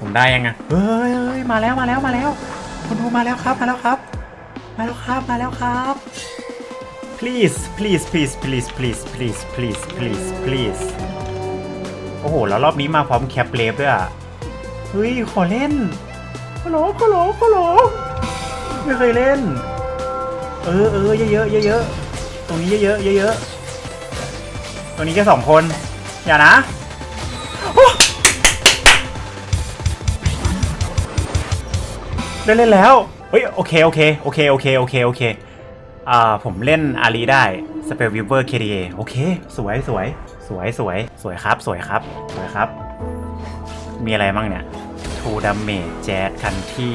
ผมได้ยังไงเฮ้ยเฮ้ยมาแล้วมาแล้วมาแล้วคุณดูมาแล้วครับมาแล้วครับ มาแล้วครับมาแล้วครับ please please please please please please please please please โอ้โห แล้วรอบนี้มาพร้อมแคปเลฟด้วยอะ เฮ้ย ขอเล่นฮัลโหลฮัลโหลฮัลโหลไม่เคยเล่น เออเออเยอะเยอะเยอะเยอะตรงนี้เยอะเยอะเยอะเยอะตรงนี้แค่สองคน อย่านะ ได้เล่นแล้ว เฮ้ยโอเคโอเคโอเคโอเคโอเคโอเคอ่าผมเล่นอารีได้สเปลวิเวอร์เคดีโอเค สวยสวยสวยสวยสวยครับสวยครับสวยครับ มีอะไรมั่งเนี่ยทูดัมเมจแจ๊ดคันที่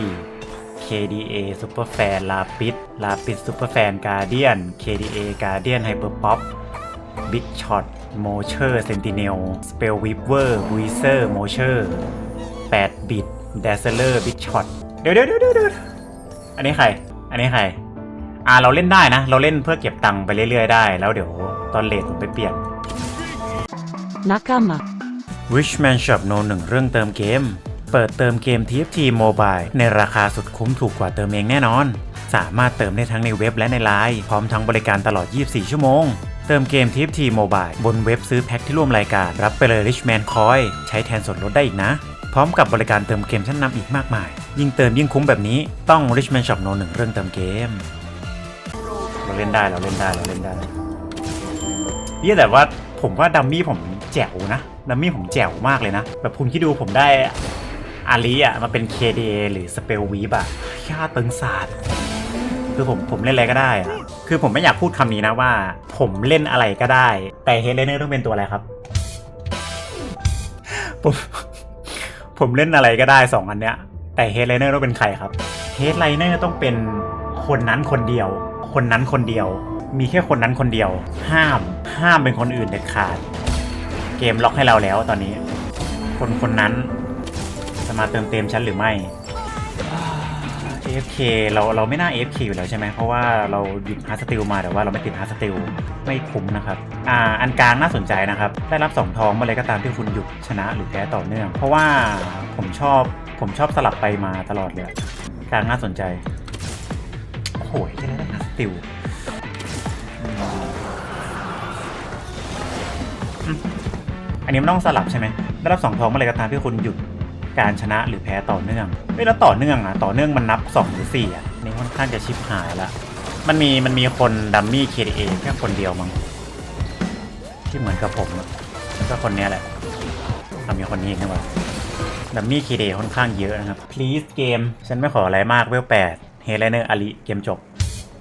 KDA ซูเปอร์แฟนลาปิดลาปิดซูเปอร์แฟนการเดียน KDA การเดียนไฮเปอร์ป๊อปบิ๊กช็อตโมเชอร์เซนติเนลสเปลวิเวอร์บุยเซอร์โมเชอร์8บิตเดซเลอร์บิ๊กช็อต ดี๋ยวเดี๋ยวเดี๋ยวเดี๋ยวอันนี้ใคร อันนี้ใคร อ่าเราเล่นได้นะ เราเล่นเพื่อเก็บตังค์ไปเรื่อยๆได้ แล้วเดี๋ยวตอนเลทผมไปเปลี่ยน仲間 Richman Shop No 1เรื่องเติมเกม เปิดเติมเกม TFT Mobile ในราคาสุดคุ้มถูกกว่าเติมเองแน่นอน สามารถเติมได้ทั้งในเว็บและในไลน์พร้อมทั้งบริการตลอด 24 ชั่วโมง เติมเกม TFT Mobile บนเว็บซื้อแพ็คที่ร่วมรายการ รับไปเลย Richman Coin ใช้แทนส่วนลดได้อีกนะ พร้อมกับบริการเติมเกมชั้นนำอีกมากมาย ยิ่งเติมยิ่งคุ้มแบบนี้ต้อง Richman Shop No 1เรื่องเติมเกม เราเล่นได้เราเล่นได้เราเล่นได้เยี่ยแต่ว่าผมว่าดัมมี่ผมแจ๋วนะดัมมี่ผมแจ๋วมากเลยนะ แบบคุณคิดดูผมได้อาลีอะมาเป็น KDA หรือ Spell w e a v อะค่าตึงศาสตร์คือผมผมเล่นอะไรก็ได้อะคือผมไม่อยากพูดคำนี้นะว่า ผมเล่นอะไรก็ได้ แต่เฮดไลเนอร์ต้องเป็นตัวอะไรครับผม ผมเล่นอะไรก็ได้สองอันเนี้ย แต่เฮดไลเนอร์ต้องเป็นใครครับเฮดไลเนอร์ต้องเป็นคนนั้นคนเดียว คนนั้นคนเดียว มีแค่คนนั้นคนเดียว ห้าม ห้ามเป็นคนอื่นเด็ดขาด เกมล็อกให้เราแล้วตอนนี้ คนคนนั้นจะมาเติมเต็มฉันหรือไม่ AFK เราเราไม่น่า AFK อยู่แล้วใช่ไหมเพราะว่าเราหยิบฮาร์สติลมาแต่ว่าเราไม่ติดฮาร์สติลไม่คุ้มนะครับอ่าอันกลางน่าสนใจนะครับ ได้รับ 2 ทองเมื่อไรก็ตามที่คุณหยุดชนะหรือแพ้ต่อเนื่อง เพราะว่าผมชอบผมชอบสลับไปมาตลอดเลยกลางน่าสนใจโอ้โหแค่ได้ฮาร์สติลอันนี้มันต้องสลับใช่ไหมได้รับสองทองเมื่อไรก็ตามที่คุณหยุด การชนะหรือแพ้ต่อเนื่องไม่แล้วต่อเนื่องอะต่อเนื่องมันนับ 2 หรือ4อะนี่ค่อนข้างจะชิบหายละมันมีมันมีคนดัมมี่ KDA แค่คนเดียวมั้งที่เหมือนกับผมก็คนนี้แหละทำมีคนนี้อีกนะวะดัมมี่ KDA ค่อนข้างเยอะนะครับ please เกม ฉันไม่ขออะไรมากเวลแปดเฮเลเนอร์อาริเกมจบ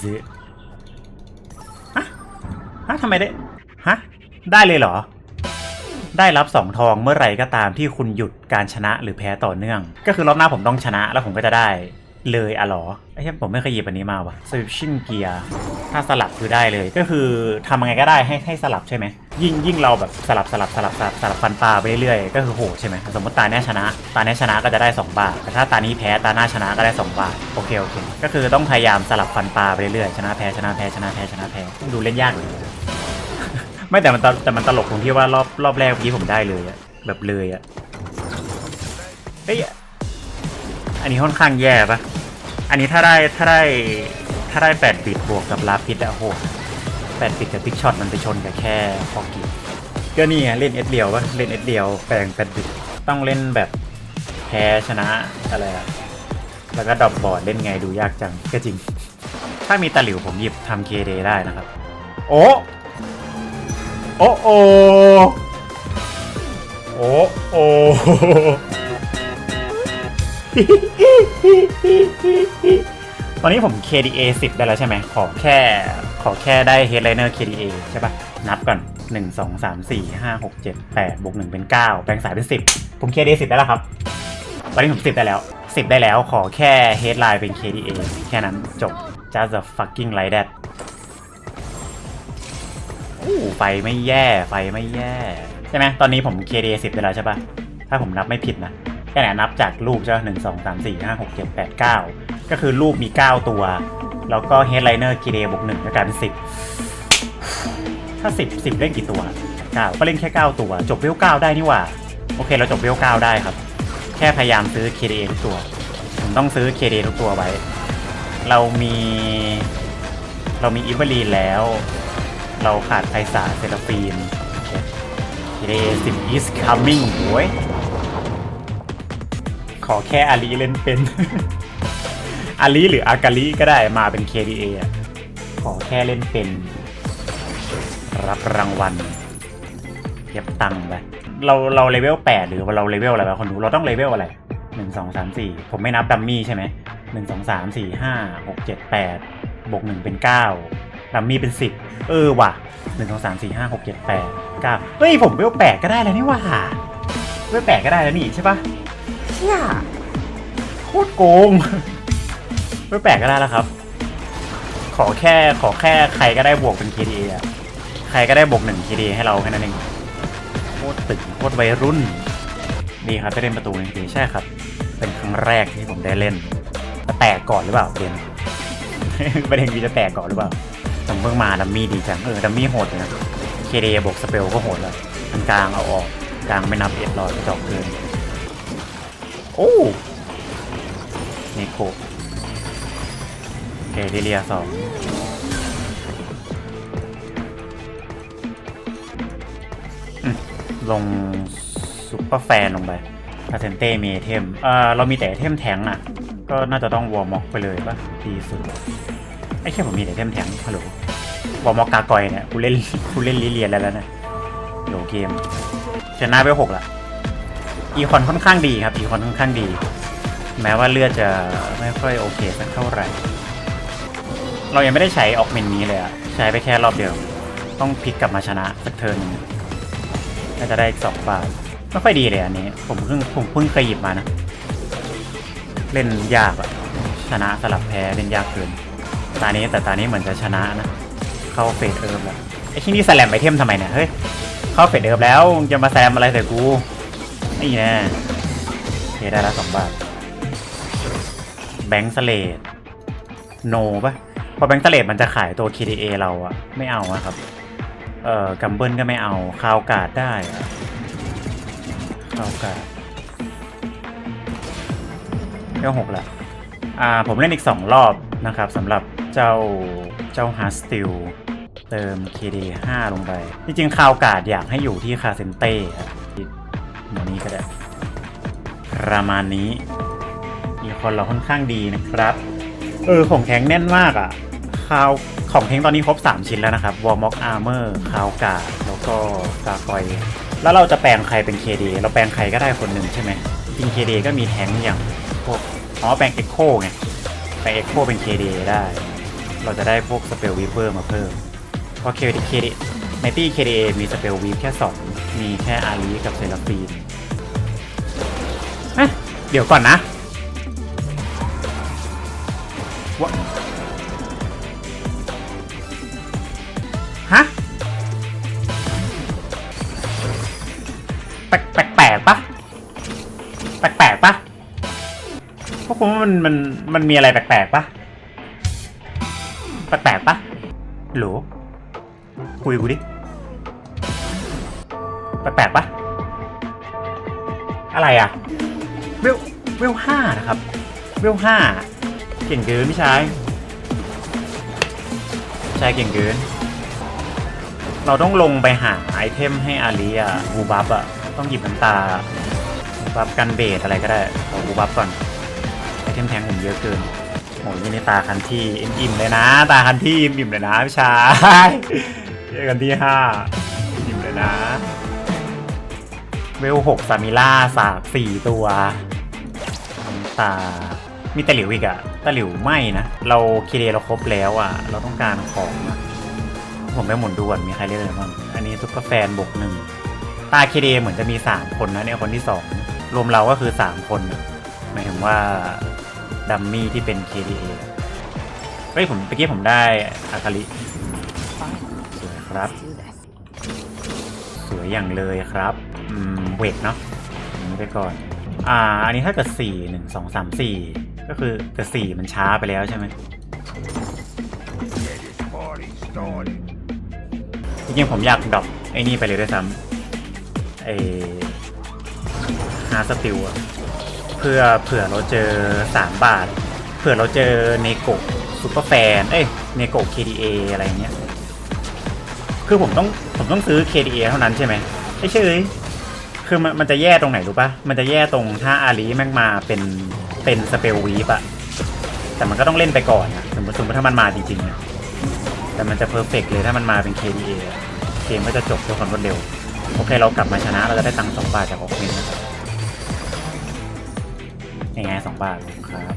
ซื้อฮะฮะทำไมได้ ฮะ ได้เลยเหรอ ได้รับ 2 ทองเมื่อไหร่ก็ตามที่คุณหยุดการชนะหรือแพ้ต่อเนื่อง ก็คือรอบหน้าผมต้องชนะแล้วผมก็จะได้เลยอะหรอไอ้เหี้ยผมไม่เคยหยิบอันนี้มาวะ Switching Gear ถ้าสลับคือได้เลยก็คือทำยังไงก็ได้ให้ให้สลับใช่ไหมยิ่งยิ่งเราแบบสลับสลับสลับสลับสลับฟันปลาไปเรื่อยๆก็คือโหใช่ไหมสมมติตาเนี้ยชนะ ตาเนี้ยชนะก็จะได้ 2 บาท แต่ถ้าตานี้แพ้ตาหน้าชนะก็ได้ 2 บาท โอเคโอเค ก็คือต้องพยายามสลับฟันปลาไปเรื่อยๆชนะแพ้ชนะแพ้ชนะแพ้ชนะแพ้ดูเล่นยากเลย ไม่แต่มันตแต่มันตลกตรงที่ว่ารอบรอบแรกเมื่อกี้ผมได้เลยอะแบบเลยอะเฮ้ยอันนี้ค่อนข้างแย่ปะอันนี้ถ้าได้ถ้าได้ถ้าได้แปดบิตบวกกับลาพิษอะโหแปดบิตกับพิกช็อตมันไปชนกับแค่พอกิก็นี่ไงเล่นเอสเดียวปะเล่นเอสเดียวแปลงแปดบิตต้องเล่นแบบแพ้ชนะอะไรอะแล้วก็ดอปบอร์ดเล่นไงดูยากจังก็จริง ถ้ามีตะหลิวผมหยิบทำเคเดได้นะครับ โอ้ โอ้โอโอ้โอตอนนี้ผม KDA 10 ได้แล้วใช่ไหม ขอแค่ ขอแค่ได้ Headliner KDA ใช่ปะนับก่อน 1 2 3 4 5 6 7 8บวก1เป็น 9 แปลงสายเป็น 10 ผม KDA 10 ได้แล้วครับ ตอนนี้ผม 10 ได้แล้ว 10 ได้แล้ว ขอแค่ Headline เป็น KDA แค่นั้นจบ just a fucking like that อู้ไฟไม่แย่ไฟไม่แย่ ใช่ไหมตอนนี้ผม KD 10ไปแล้วใช่ปะถ้าผมนับไม่ผิดนะแค่ไหนนับจากรูปใช่ไหมหนึ่งสองสามสี่ห้าหกเจ็ดแปดเก้าก็คือรูปมี 9 ตัว แล้วก็ Headliner KD บวกหนึ่งก็กลายเป็น10ถ้า 10 10เล่นกี่ตัว 9 ก็เล่นแค่ 9 ตัว จบเวล9ได้นี่หว่า โอเค เราจบเวล9ได้ครับ แค่พยายามซื้อ KDA ทุกตัว ผมต้องซื้อ KDA ทุกตัวไว้ เรามี เรามีอิเวอรีนแล้ว เราขาดไพศาเซราฟีน KDA 10 is coming โว้ยขอแค่อาลีเล่นเป็น อาลีหรืออากาลีก็ได้มาเป็น KDA อะขอแค่เล่นเป็น รับรางวัลเก็บตังค์ไป เราเราเลเวล8หรือว่าเราเลเวลอะไรวะคนดูเราต้องเลเวลอะไร1 2 3 4ผมไม่นับดัมมี่ใช่ไหม1 2 3 4 5 6 7 8บวก1เป็น9 ดัมมี่เป็น10เออว่ะ1 2 3 4 5 6 7 8 9เฮ้ยผมเลเวลก็ได้แล้วนี่ว่ะเลเวลก็ได้แล้วนี่ใช่ปะเชี่ยโคตรโกงเลเวลก็ได้แล้วครับ ขอแค่ขอแค่ใครก็ได้บวกเป็น KDA อะใครก็ได้บวกหนึ่ง KDA ให้เราแค่นั้นเองโคตรตึงโคตรวัยรุ่นดีครับได้เล่นประตูจริงๆใช่ครับ เป็นครั้งแรกที่ผมได้เล่นจะแตกก่อนหรือเปล่าเกมประเด็นคือจะแตกก่อนหรือเปล่า ผมเพิ่งมาดัมมี่ดีจัง เออดัมมี่โหดเลยนะเคเดบวกสเปลก็โหดแล้วอันกลางเอาออกกลางไม่นับเอ็ดรอยจอกเกิน โอ้เนโกเคเดเลียสองลงซุปเปอร์แฟนลงไปพาเซนเต้มีเทมเอ่อเรามีแต่เทมแทงก์อะ ก็น่าจะต้องวอร์มอกไปเลยปะดีสุด ไอ้แค่ผมมีแต่ไอเทมแทงฮัลโหลวอมอกากอยเนี่ยกูเล่นกูเล่นลิเลียนแล้วนะโหลเกมชนะไปหกละอีคอนค่อนข้างดีครับอีคอนค่อนข้างดี แม้ว่าเลือดจะไม่ค่อยโอเคสักเท่าไหร่ เรายังไม่ได้ใช้ออกเมนนี้เลยอะใช้ไปแค่รอบเดียว ต้องพลิกกลับมาชนะสักเทิร์นหนึ่งน่าจะได้อีกสองบาทไม่ค่อยดีเลยอันนี้ ผมเพิ่งผมเพิ่งเคยหยิบมานะ เล่นยากอะชนะสลับแพ้เล่นยากเกิน ตานี้แต่ตานี้เหมือนจะชนะนะ เข้าเฟสเอิร์ฟแล้วไอ้ที่นี่แสลมไอเทมทำไมเนี่ยเฮ้ยเข้าเฟสเอิร์ฟแล้วจะมาแซมอะไรใส่กูนี่แน่โอเคได้ละสองบาทแบงค์สเลดโนปะพอแบงค์สเลดมันจะขายตัว KDA เราอะไม่เอาอะครับ เอ่อกัมเบิลก็ไม่เอาคาวกาดได้คาวกาดเรื่องหกละอ่าผมเล่นอีก2รอบ นะครับสำหรับเจ้าเจ้าฮาร์สติลเติม KD 5 ลงไป จริงๆคาวการ์ดอยากให้อยู่ที่คาเซนเต้ครับหมวนี้ก็ได้ประมาณนี้อีคนเราค่อนข้างดีนะครับ เออ ของแข็งแน่นมากอะ่ะคาวของแข็งตอนนี้ครบ 3 ชิ้นแล้วนะครับวอร์ม็อกอาร์เมอร์คาวกาดแล้วก็กากอย แล้วเราจะแปลงใครเป็น KD เราแปลงใครก็ได้คนหนึ่งใช่ไหมจริง KD ก็มีแทงอย่างพวกอ๋อแปลงเอ็กโคไง แปเอ็กโคเป็น KD ได้ เราจะได้พวกสเปลวีเ e อร์มาเพิ่ม เพราะ KD KD ในตี้ KDA มีสเปลวีแค่ 2 มีแค่อารีกับเซราฟีนเอ๊ะเดี๋ยวก่อนนะ พวกผมว่ามันมันมันมีอะไรแปลกแปลกปะแปลกแปลกปะหรอคุยกูดิแปลกแปลกปะอะไรอะเวลเวลห้านะครับ เวลห้าเก่งเกินพี่ชายชายเก่งเกิน เราต้องลงไปหาไอเทมให้อาลีอะบูบัฟอะต้องหยิบน้ำตาบูบัฟกันเบสอะไรก็ได้ขอบูบัฟก่อน มแทงผมเยอะเกินโหยนี่ตาคันที่อิ่มๆเลยนะ ตาคันที่อิ่มๆเลยนะพี่ชายเจอกันที่ห้าอิ่มเลยนะ เวลหกซามิล่าสากสี่ตัวตา มีตะหลิวอีกอะตะหลิวไม่นะ เราคีเดเราครบแล้วอะเราต้องการของอะผมไปหมุนดูก่อนมีใครเล่นอะไรบ้าง อันนี้ซุปเปอร์แฟนบวกหนึ่ง ตาเคเดเหมือนจะมี 3 คนนะเนี่ยคนที่ 2 รวมเราก็คือ 3 คนหมายถึงว่า ดัมมี่ที่เป็น KDA เฮ้ยผมเมื่อกี้ผมได้อาคาลิสวยครับ สวยอย่างเลยครับอืมเวทเนาะอันนี้ไปก่อน อ่า อันนี้ถ้าเกิด4 1 2 3 4ก็คือเกิด4มันช้าไปแล้วใช่ไหมจริงๆผมอยากดรอปไอ้นี่ไปเลยด้วยซ้ำไอ้ฮาร์สติลอะ เพื่อเผื่อเราเจอ 3 บาท เผื่อเราเจอเนโกะซูเปอร์แฟน เอ้ยเนโกะ KDA อะไรเงี้ย คือผมต้องผมต้องซื้อ KDA เท่านั้นใช่ไหมไอ้เชยคือมันมันจะแย่ตรงไหนรู้ปะมันจะแย่ตรงถ้าอาลีแม่งมาเป็นเป็นสเปลวีปอะแต่มันก็ต้องเล่นไปก่อนอะสมมติสมมติถ้ามันมาจริงๆนะแต่มันจะเพอร์เฟกเลยถ้ามันมาเป็น KDA เกมก็จะจบด้วยความรวดเร็ว โอเคเรากลับมาชนะเราจะได้ตังค์สองบาทจากออกเมนนะครับ ยังไงสองบาทครับ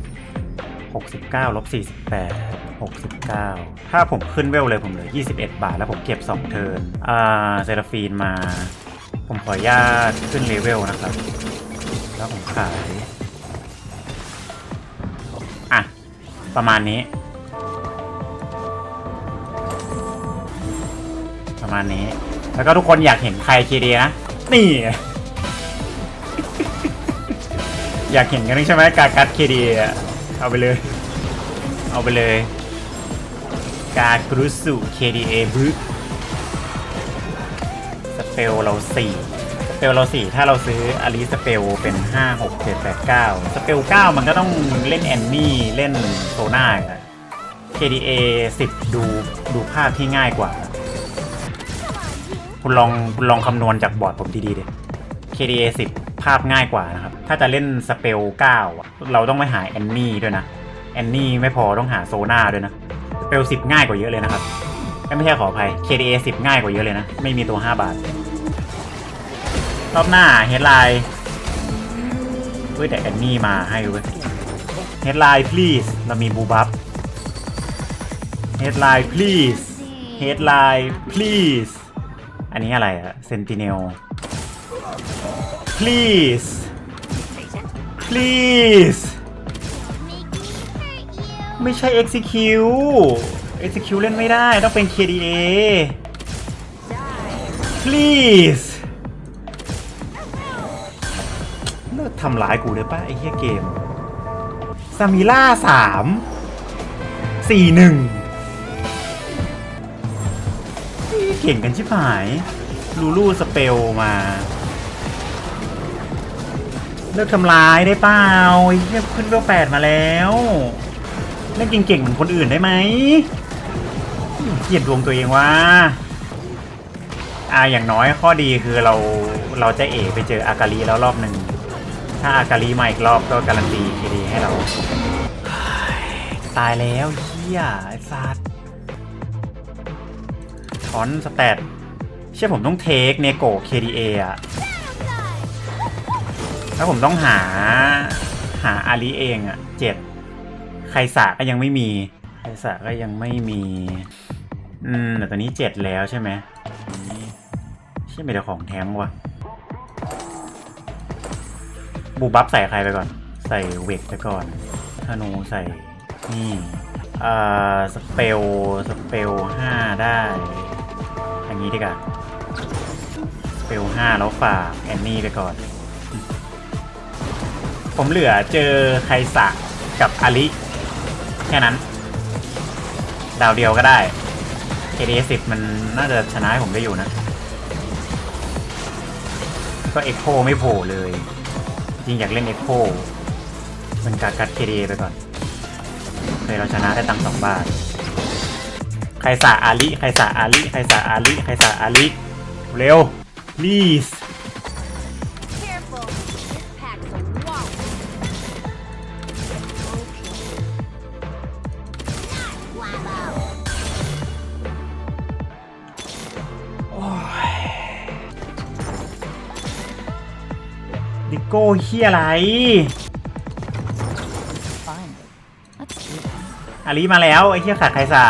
หกสิบเก้าลบสี่สิบแปดหกสิบเก้าถ้าผมขึ้นเวลเลยผมเหลือยี่สิบเอ็ดบาท แล้วผมเก็บสองเทิร์น อ่า เซราฟีนมา ผมขออนุญาตขึ้นเลเวลนะครับ แล้วผมขาย อะ ประมาณนี้ ประมาณนี้ แล้วก็ทุกคนอยากเห็นใครเคดีนะ นี่ อยากเห็นกันใช่ไหมกากัดเคดีเอาไปเลย เอาไปเลย การกรุสุ KDA บึสเปลเราสี่สเปลเราสี่ถ้าเราซื้ออารีสเปลเป็น5 6 7 8 9สเปล9มันก็ต้องเล่นแอนนี่เล่นโซน่าอีกอะ KDA 10ดูดูภาพที่ง่ายกว่า คุณลองคุณลองคำนวณจากบอร์ดผมดีๆเดิ KDA 10 ภาพง่ายกว่านะครับ ถ้าจะเล่นสเปล9อะเราต้องไปหาแอนนี่ด้วยนะแอนนี่ไม่พอต้องหาโซน่าด้วยนะสเปล10ง่ายกว่าเยอะเลยนะครับไม่ใช่ขออภัย KDA 10 ง่ายกว่าเยอะเลยนะ ไม่มีตัว 5 บาท รอบหน้าเฮดไลน์เฮ้ยแต่แอนนี่มาให้เว้ยเฮดไลน์ please เรามีบูบับเฮดไลน์ please เฮดไลน์ please อันนี้อะไรอะ Sentinel please please ไม่ใช่ execute execute เล่นไม่ได้ต้องเป็น KDA please เลิกทำร้ายกูเลยป่ะ ไอ้เหี้ยเกมซามิล่าสามสี่หนึ่งเก่งกันชิบหาย ลูลูสเปลมา เลิกทำร้ายได้เปล่าเหี้ยขึ้นเวลแปดมาแล้วเล่นเก่งๆเหมือนคนอื่นได้ไหมเกลียดดวงตัวเองว่าอ่าอย่างน้อยข้อดีคือเราเราจะเอไปเจออากาลีแล้วรอบหนึ่งถ้าอากาลีมาอีกรอบก็การันตีคีดีให้เรา ตายแล้วเฮียไอ้สัตว์ถอนสแตทเชื่อผมต้องเทคเนโก KDA อะ แล้วผมต้องหาหาอาลีเองอะเจ็ดใครสะก็ยังไม่มีใครสะก็ยังไม่มีอืมแต่ตอนนี้เจ็ดแล้วใช่ไหมนี่เชื่อมีแต่ของแท้งวะบูบัฟใส่ใครไปก่อน ใส่เวกไปก่อนธนูใส่นี่เอ่อสเปลสเปลห้าได้อย่างนี้ดีกว่าสเปลห้าแล้วฝากแอนนี่ไปก่อน ผมเหลือเจอไคสะกับอาลิแค่นั้น ดาวเดียวก็ได้ KD 10 มันน่าจะชนะให้ผมได้อยู่นะ ก็เอ็กโคไม่โผล่เลยจริงอยากเล่นเอ็กโคมันกัดกัด KD ไปก่อนเคยเราชนะได้ตังสองบาทใครสาอาลิใครสาอาลิใครสาอาลิใครสาอาลิเร็ว please โก้เฮียอะไรอาลิมาแล้ว ไอ้เฮียขาดใครสา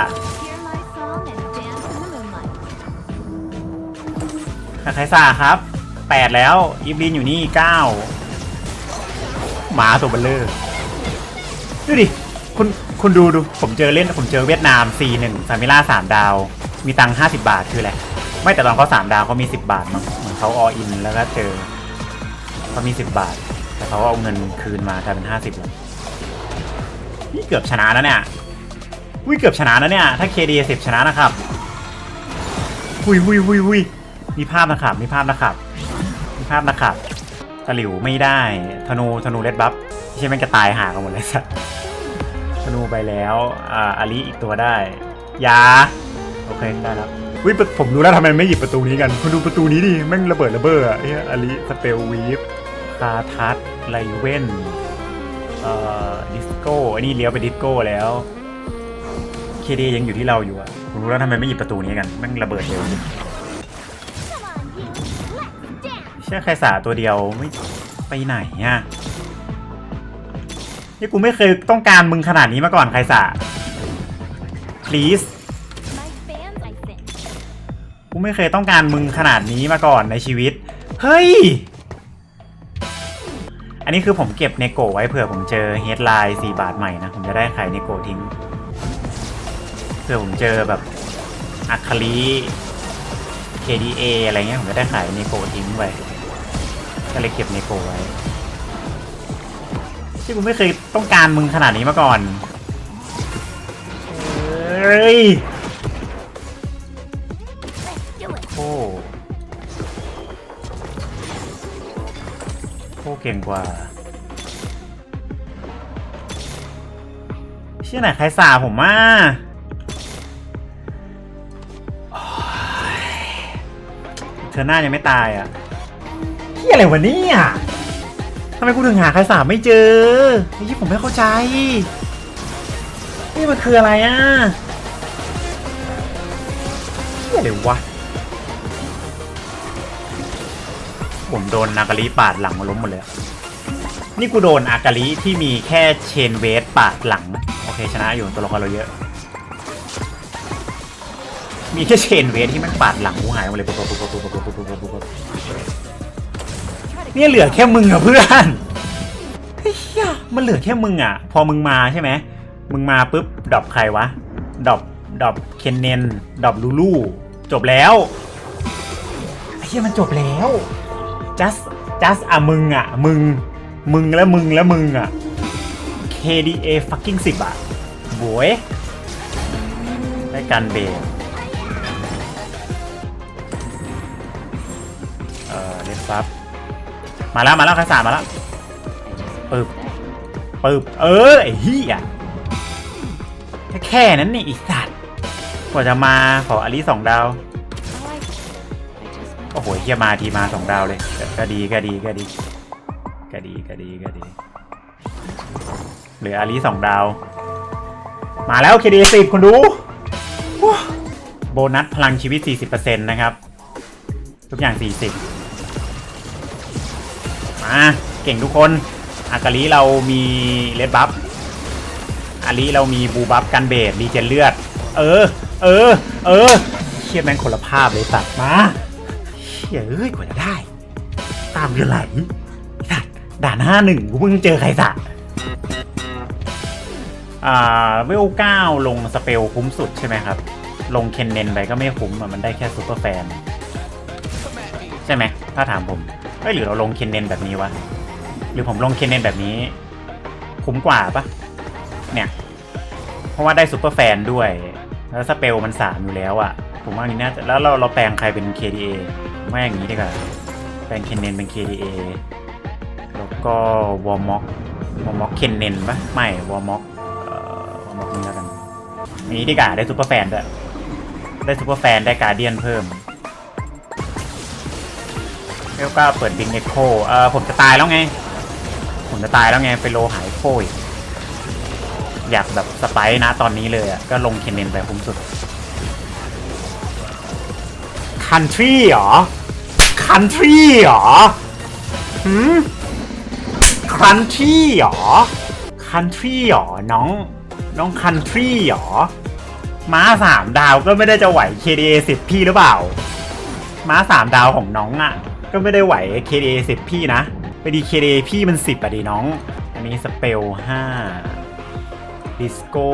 ขาดใครสาครับแปดแล้ว อีฟลินอยู่นี่เก้าหมาตัวเบลเลอร์ดูดิ คุณคุณดูดู ผมเจอเล่น ผมเจอเวียดนาม C1 ซามิล่าสามดาว มีตังค์50 บาทคืออะไร ไม่แต่ตอนเขาสามดาวเขามี 10 บาทมั้งเหมือนเขาออินแล้วก็เจอ เขามี10บาท แต่เขาเอาเงินคืนมากลายเป็น50แล้วนี่เกือบชนะแล้วเนี่ยวิเกือบชนะแล้วเนี่ย ถ้า KD 10ชนะนะครับหุยหุยหุยหุยมีภาพนะครับ มีภาพนะครับ มีภาพนะครับตะหลิวไม่ได้ ธนู ธนูเลดบัฟใช่แม่งจะตายหากันหมดเลยสัสธนูไปแล้วอ่าอาลีอีกตัวได้ ยา โอเค ได้แล้ววิผมรู้แล้วทำไมไม่หยิบประตูนี้กันคุณดูประตูนี้ดิ แม่งระเบิดระเบ้ออะเอ้ยอาลีสเปลวีฟ คาทัสไลเว่นเอ่อดิสโก้อันนี้เลี้ยวไปดิสโก้แล้วเคดียังอยู่ที่เราอยู่อะรู้แล้วทำไมไม่หยิบประตูนี้กันแม่งระเบิดเร็วเชื่อใครสาตัวเดียวไม่ไปไหนอะนี่กูไม่เคยต้องการมึงขนาดนี้มาก่อนใครสา please กูไม่เคยต้องการมึงขนาดนี้มาก่อนในชีวิต เฮ้ย อันนี้คือผมเก็บเนโกไว้เผื่อผมเจอเฮดไลน์4บาทใหม่นะ ผมจะได้ขายเนโกทิ้ง เผื่อผมเจอแบบอัคคาลี KDA อะไรเงี้ยผมจะได้ขายเนโกทิ้งไปก็เลยเก็บเนโกไว้ ที่กูไม่เคยต้องการมึงขนาดนี้มาก่อน เฮ้ย เก่งกว่าเชื่อไหนใครสาผมมาโอ๊ยเธอหน้ายังไม่ตายอะเฮียอะไรวะเนี่ยทำไมกูถึงหาใครสาไม่เจอไอ้ที่ผมไม่เข้าใจ นี่มันคืออะไรอะเฮียอะไรวะ ผมโดนนากาลิปาดหลังมาล้มหมดเลย นี่กูโดนอากาลิที่มีแค่เชนเวสปาดหลัง โอเคชนะอยู่ตัวละครเราเยอะ มีแค่เชนเวสที่มันปาดหลังกูหายหมดเลยปุ๊บปุ๊บปุ๊บปุ๊บปุ๊บปุ๊บปุ๊บปุ๊บปุ๊บเนี่ยเหลือแค่มึงอะเพื่อนเฮ้ยมันเหลือแค่มึงอะพอมึงมาใช่ไหมมึงมาปุ๊บดอปใครวะดอปดอปเคนเนนดอปลูลูจบแล้วไอ้เหี้ยมันจบแล้ว just just อะมึงอะมึง มึงและมึงและมึงอะ KDA fucking สิบอะบวยได้การเบรกเออเลนซับมาแล้วมาแล้วคาสามาแล้ว I just Boop. stay. ปึ๊บเออไอ้เหี้ยแค่แค่นั้นนี่อีสัตว์กว่าจะมาขออลิสองดาว โอ้โหเฮียมาทีมาสองดาวเลยก็ดีก็ดีก็ดีก็ดีก็ดีก็ดีเหลืออาลีสองดาว มาแล้วเคดีสิบคนดู โบนัสพลังชีวิต 40%นะครับ ทุกอย่าง 40 มา เก่งทุกคน อากาลีเรามีเลดบัฟอาลีเรามีบูบัฟกันเบสรีเจนเลือด เออ เออ เออเชี่ยแม่งคนละภาพเลยสัตว์มา ยเอ้ยกว่าจะได้ ตามเรือไหลสัตว์ด่านห้าหนึ่งกูเพิ่งเจอใครสัตว์อ่าเวลเก้าลงสเปลคุ้มสุดใช่ไหมครับ ลงเคนเนนไปก็ไม่คุ้มอะมันได้แค่ซูเปอร์แฟน ใช่ไหมถ้าถามผมเอ้ยหรือเราลงเคนเนนแบบนี้วะ หรือผมลงเคนเนนแบบนี้ คุ้มกว่าปะเนี่ย เพราะว่าได้ซูเปอร์แฟนด้วย แล้วสเปลมันสามอยู่แล้วอะผมว่าอันนี้น่าจะแล้วเราเราแปลงใครเป็น KDA ไม่อย่างนี้ดีกว่าแปลงเคนเนนเป็น KDA แล้วก็วอร์ม็อกวอร์ม็อกเคนเนนปะไม่วอร์ม็อกวอร์ม็อกนี้แล้วกันอันนี้ดีกว่าได้ซูเปอร์แฟนด้วยได้ซูเปอร์แฟนได้การเดียนเพิ่มแล้วก็เปิดบิงเอ็กโคเออผมจะตายแล้วไง ผมจะตายแล้วไงไปโลหายโคอีกอยากแบบสไปร์นะตอนนี้เลยอะก็ลงเคนเนนไปคุ้มสุดคันทรีเหรอ คันทรีเหรอหืมคันทรีเหรอคันทรีเหรอน้อง น้องคันทรีเหรอ ม้าสามดาวก็ไม่ได้จะไหว KDA สิบพี่หรือเปล่า ม้าสามดาวของน้องอะ ก็ไม่ได้ไหว KDA สิบพี่นะ ไปดี KDA พี่มันสิบอะดีน้อง อันนี้สเปลห้าดิสโก้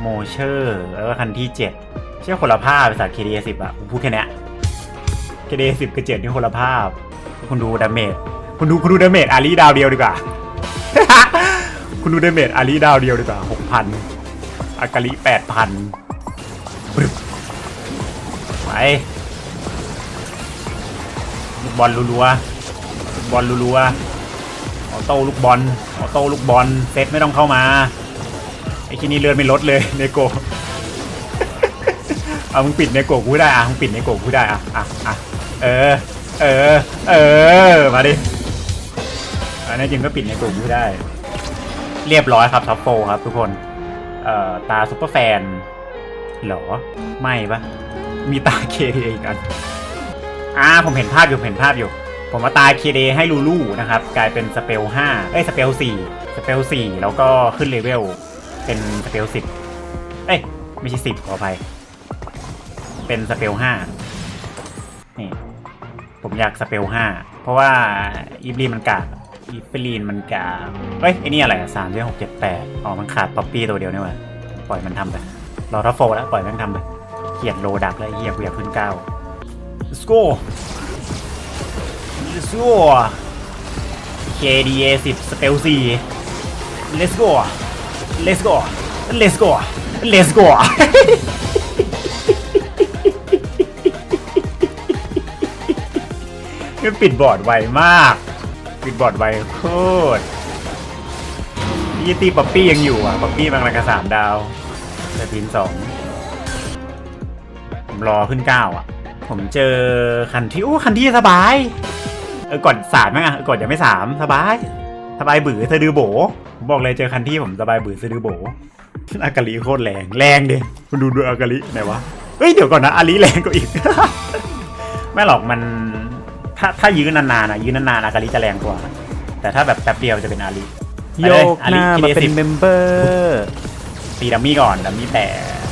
โมเชอร์ แล้วก็คันที่เจ็ดเชื่อคนละภาพภาษา KDA 10อะผมพูดแค่นี้ เนี้ย KDA 10กับ7นี่คนละภาพ คุณดูดาเมจคุณดูคุณดูดาเมจอารีดาวเดียวดีกว่า คุณดูดาเมจอารีดาวเดียวดีกว่า6,000อากาลิ8,000ปรึบไปลูกบอลรัวๆลูกบอลรัวๆออโต้ลูกบอลออโต้ลูกบอลเซตไม่ต้องเข้ามาไอ้ที่นี่เลือดไม่ลดเลยเนโกเอามึงปิดเนโกกูได้อะมึงปิดเนโกกูได้อะอะอะ เออ เออ เออ มาดิ อันนี้จริงก็ปิดเนโกกูได้ เรียบร้อยครับท็อปโฟครับทุกคน เอ่อ ตาซุปเปอร์แฟนหรอ ไม่ปะมีตาเคอีกอันอ่า ผมเห็นภาพอยู่เห็นภาพอยู่ ผมมาตาเคเดให้ลูลูนะครับ กลายเป็นสเปล5เอ้ย สเปล4สเปล4แล้วก็ขึ้นเลเวล เป็นสเปล10เอ้ย ไม่ใช่10ขออภัย เป็นสเปล5นี่ ผมอยากสเปล5เพราะว่าอีฟลีนมันกากอีฟลีนมันกากเอ้ยไอ้นี่อะไรสามหกเจ็ดแปดอ๋อมันขาดป๊อปปี้ตัวเดียวนี่หว่าปล่อยมันทำไปรอทัฟโฟแล้วปล่อยมันทำไปเขียนโลดักแล้วไอ้เฮียกูอยากขึ้นเก้า let's go let's go KDA 10 Spell 4 let's go let's go let's go let's go มันปิดบอร์ดไวมาก ปิดบอร์ดไวโคตรยี่ตีป๊อปปี้ยังอยู่อะป๊อปปี้บางรากาสามดาวแต่พินสองผมรอขึ้นเก้าอะ ผมเจอคันที่อู้คันที่สบาย เออก่อนสามมั้งอะเออก่อนยังไม่สามสบาย สบายบือสะดือโบผมบอกเลยเจอคันที่ผมสบายบือสะดือโบอากาลิโคตรแรงแรงดิคุณดูดูอากาลิไหนวะเฮ้ยเดี๋ยวก่อนนะอาลิแรงกว่าอีก ไม่หรอกมัน ถ้าถ้ายืนนานๆนะยืนนานๆอากาลิจะแรงกว่า แต่ถ้าแบบแป๊บเดียวจะเป็นอาลิโยกหน้ามาเป็นเมมเบอร์ตีดัมมี่ก่อนดัมมี่แต่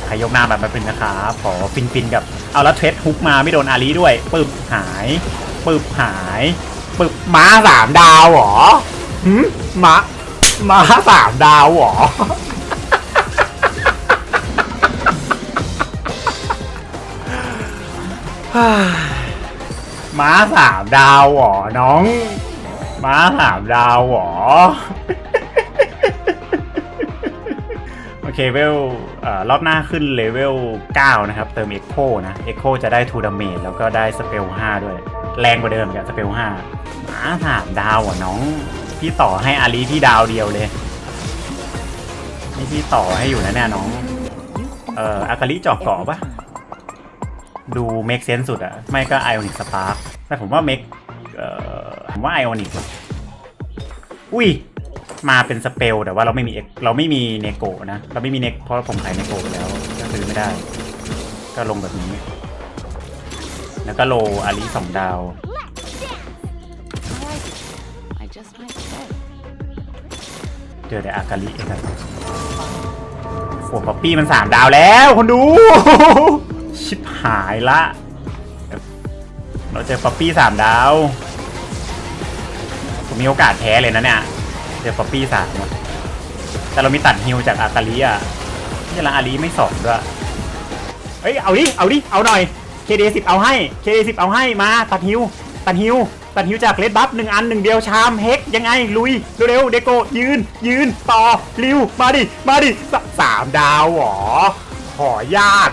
ใครยกหน้าแบบมาเป็นนะครับขอฟินฟินๆกับเอาแล้วเทรดฮุกมาไม่โดนอาลีด้วยปึบหายปึบหายปึบม้าสามดาวเหรอหืมม้าม้าสามดาวเหรอ ม้าสามดาวหรอน้อง ม้าสามดาวหรอ โอเคเวลรอบหน้าขึ้นเลเวล 9 นะครับ เติม Echo นะ Echo จะได้2 Damage แล้วก็ได้สเปล 5 ด้วย แรงกว่าเดิมกับสเปล5หมาสามดาวอะน้อง พี่ต่อให้อาลีที่ดาวเดียวเลย นี่พี่ต่อให้อยู่นะเนี่ยน้อง เอ่อ อากาลิจอกเกาะปะ ดู make sense สุดอะไม่ก็ Ionic Spark แต่ผมว่าเอ่อผมว่า Ionic ว่ะอุ้ย มาเป็นสเปลแต่ว่าเราไม่มี X เราไม่มีเนโกนะ เราไม่มีเนกเพราะผมขายเนโกแล้วก็ซื้อไม่ได้ ก็ลงแบบนี้ แล้วก็โลอาลีสองดาวเจอแต่อากาลิไอ้สัสโอ้ป๊อปปี้มันสามดาวแล้วคนดู ชิบหายละ เราเจอป๊อปปี้สามดาว ผมมีโอกาสแพ้เลยนะเนี่ย เจอป๊อปปี้สามแต่เรามีตัดฮิวจากอากาลิอะนี่ละอาลีไม่สองด้วยเฮ้ย เอาดิ เอาดิ เอาหน่อย KD 10เอาให้ KD 10เอาให้ มา ตัดฮิว ตัดฮิว ตัดฮิวจากเลดบัฟหนึ่งอันหนึ่งเดียวชามเฮกยังไง ลุย เร็วๆ เดโกยืน ยืน ต่อ ริว มาดิ มาดิสสามดาวหรอ ขอญาต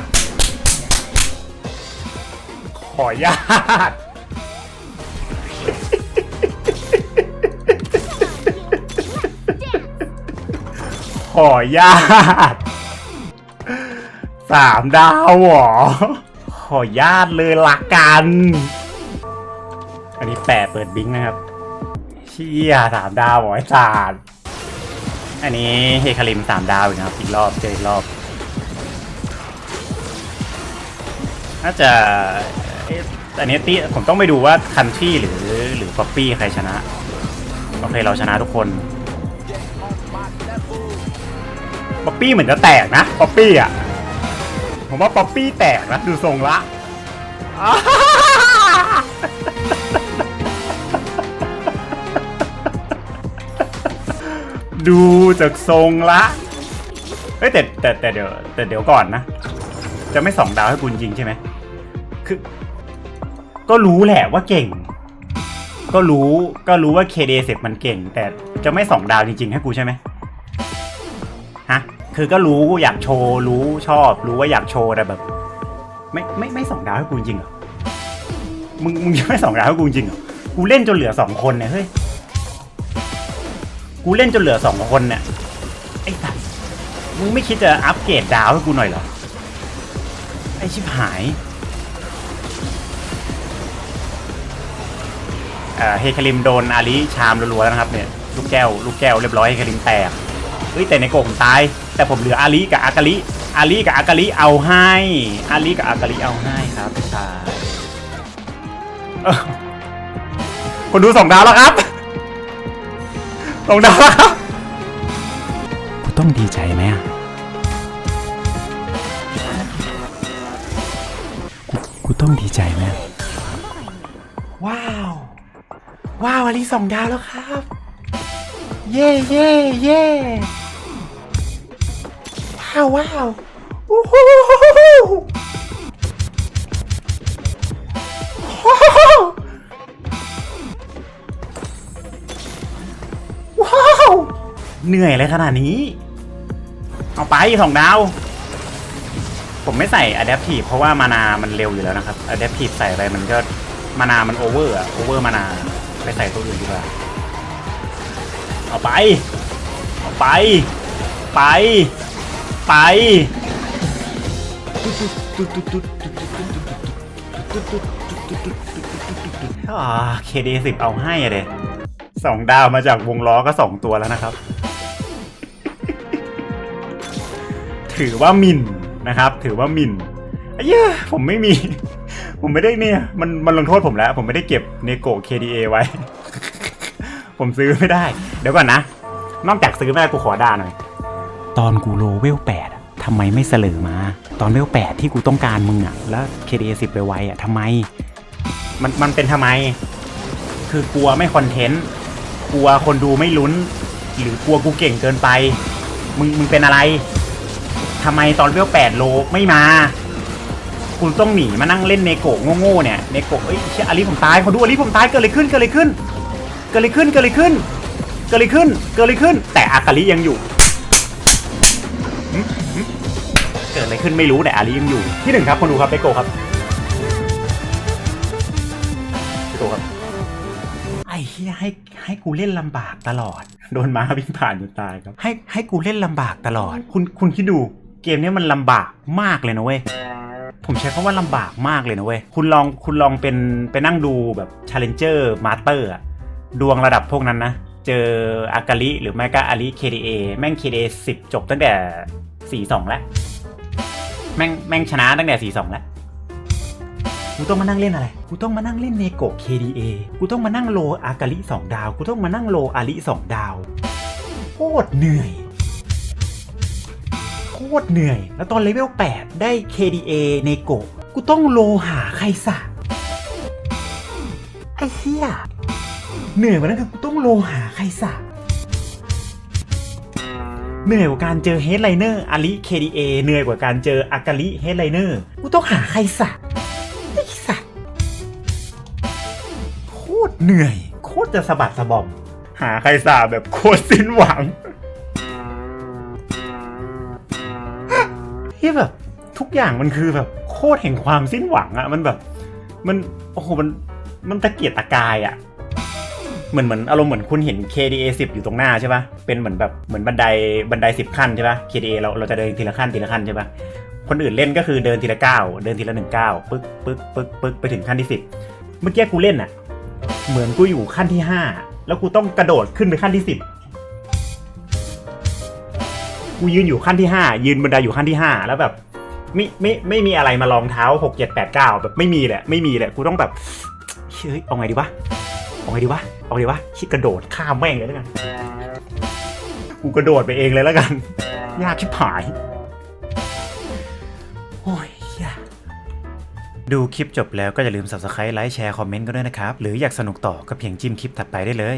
ขอญาตขอญาตสามดาวหรอ ขอญาตเลยละกัน อันนี้แปะเปิดบิงนะครับ เชี่ยสามดาวหรอไอ้สารอันนี้เฮคาริมสามดาวอีกนะครับ อีกรอบเจออีกรอบน่าจะ เอ๊ะอันนี้ตีผมต้องไปดูว่าคันที่หรือหรือป๊อปปี้ใครชนะโอเคเราชนะทุกคนป๊อปปี้เหมือนจะแตกนะป๊อปปี้อะผมว่าป๊อปปี้แตกนะดูทรงละดูจากทรงละเฮ้ยแต่แต่แต่เดี๋ยวแต่เดี๋ยวก่อนนะ จะไม่สองดาวให้คุณจริงใช่ไหมคือ ก็รู้แหละว่าเก่ง ก็รู้ก็รู้ว่า KD เสร็จมันเก่ง แต่จะไม่สองดาวจริงๆให้กูใช่ไหมฮะคือก็รู้อยากโชว์รู้ชอบ รู้ว่าอยากโชว์แต่แบบ ไม่ไม่ไม่สองดาวให้กูจริงเหรอมึงมึงจะไม่สองดาวให้กูจริงเหรอกูเล่นจนเหลือสองคนเนี่ยเฮ้ยกูเล่นจนเหลือสองคนเนี่ยไอ้สัตมึงไม่คิดจะอัปเกรดดาวให้กูหน่อยเหรอไอ้ชิบหาย เฮคาริมโดนอาลีชามรัวๆแล้วนะครับเนี่ยลูกแก้วลูกแก้วเรียบร้อยเฮคาริมแตกเฮ้ยแต่ในโกะผมตาย แต่ผมเหลืออาลีกับอากาลิอาลีกับอากาลิเอาให้อาลีกับอากาลิเอาให้ครับพี่ชายเอ้อคนดูสองดาวแล้วครับสองดาวแล้วครับกูต้องดีใจไหมอะกูกูต้องดีใจไหมอะว้าว ว้าวอลีสองดาวแล้วครับ เย่เย่เย่ว้าวว้าววู้ฮู้ฮู้ฮู้ฮู้ว้าว เหนื่อยเลยขนาดนี้ เอาไปสองดาว ผมไม่ใส่ Adaptive เพราะว่ามานามันเร็วอยู่แล้วนะครับ Adaptive ใส่อะไรมันก็มานามันโอเวอร์อะโอเวอร์มานา ไปใส่ตัวอื่นดีกว่า เอาไป เอาไป ไป ไปอ่าเคดีสิบเอาให้อะเดสองดาวมาจากวงล้อก็สองตัวแล้วนะครับ ถือว่ามินนะครับ ถือว่ามินไอ้เหี้ยผมไม่มี ผมไม่ได้เนี่ย มันมันลงโทษผมแล้ว ผมไม่ได้เก็บเนโก KDA ไว้ ผมซื้อไม่ได้ เดี๋ยวก่อนนะ นอกจากซื้อไม่ได้กูขอด่าหน่อย ตอนกูโลเวลแปดอะทำไมไม่เสลอมา ตอนเวลแปดที่กูต้องการมึงอะแล้ว KDA สิบไปไวอะทำไม มันมันเป็นทำไม คือกลัวไม่คอนเทนต์กลัวคนดูไม่ลุ้น หรือกลัวกูเก่งเกินไป มึงมึงเป็นอะไรทำไมตอนเวลแปดโลไม่มา คุณต้องหนีมานั่งเล่นเนโกะโง่ๆเนี่ยเนโกะเอ้ยเชี่ยอาลีผมตายเขาดูอาลีผมตายเกิดอะไรขึ้นเกิดอะไรขึ้นเกิดอะไรขึ้นเกิดอะไรขึ้นเกิดอะไรขึ้นเกิดอะไรขึ้น แต่อากาลิยังอยู่เกิดอะไรขึ้นไม่รู้แต่อาลียังอยู่ ที่หนึ่งครับคนดูครับเนโกครับเนโกครับ ไอ้เฮียให้ให้กูเล่นลำบากตลอด โดนม้าวิ่งผ่านจนตายครับ ให้ให้กูเล่นลำบากตลอด คุณคุณคิดดูเกมนี้มันลำบากมากเลยนะเว้ย ผมใช้คำว่าลำบากมากเลยนะเว้ย คุณลองคุณลองเป็นไปนั่งดูแบบ Challenger Master อะดวงระดับพวกนั้นนะ เจออากาลิหรือไม่ก็อาลิ KDA แม่ง KDA 10 จบตั้งแต่ 4-2 แล้ว แม่งแม่งชนะตั้งแต่ 4-2 แล้ว กูต้องมานั่งเล่นอะไร กูต้องมานั่งเล่นเนโกะ KDA กูต้องมานั่งโลอากาลิ 2 ดาว กูต้องมานั่งโลอาลิ 2 ดาว โคตรเหนื่อย ตรเหนื่อย แล้วตอนเลเวล 8 ได้ KDA เนโกกูต้องโลหาใครสักไอ้เหี้ยเหนื่อยกว่านั้นคือกูต้องโลหาใครสักเหนื่อยกว่าการเจอเฮดไลเนอร์อาลิ KDA เหนื่อยกว่าการเจออากาลิเฮดไลเนอร์กูต้องหาใครสักไอ้สัตว์โคตรเหนื่อย โคตรจะสะบัดสะบอม หาใครสาแบบโคตรสิ้นหวัง ที่แบบทุกอย่างมันคือแบบโคตรแห่งความสิ้นหวังอะมันแบบมันโอ้โหมันมันตะเกียกตะกายอะเหมือนเหมือนอารมณ์เหมือนคุณเห็น KDA 10 อยู่ตรงหน้าใช่ปะเป็นเหมือนแบบเหมือนบันไดบันได 10 ขั้นใช่ปะ KDA เราเราจะเดินทีละขั้นทีละขั้นใช่ปะคนอื่นเล่นก็คือเดินทีละก้าวเดินทีละหนึ่งก้าวปึ๊กปึ๊กปึ๊กปึ๊กไปถึงขั้นที่สิบเมื่อกี้กูเล่นอะเหมือนกูอยู่ขั้นที่ห้าแล้วกูต้องกระโดดขึ้นไปขั้นที่สิบ กูยืนอยู่ขั้นที่ห้ายืนบันไดอยู่ขั้นที่ห้าแล้วแบบไม่ไม่ไม่มีอะไรมาลองเท้าหกเจ็ดแปดเก้าแบบไม่มีแหละไม่มีแหละกูต้องแบบเฮ้ยเอาไงดีวะเอาไงดีวะเอาไงดีวะคิดกระโดดข้ามแม่งเลยแล้วกันกูกระโดดไปเองเลยแล้วกัน ยากชิบหายโอ้ยยาดูคลิปจบแล้วก็อย่าลืม subscribe ไลค์แชร์คอมเมนต์กันด้วยนะครับ หรืออยากสนุกต่อก็เพียงจิ้มคลิปถัดไปได้เลย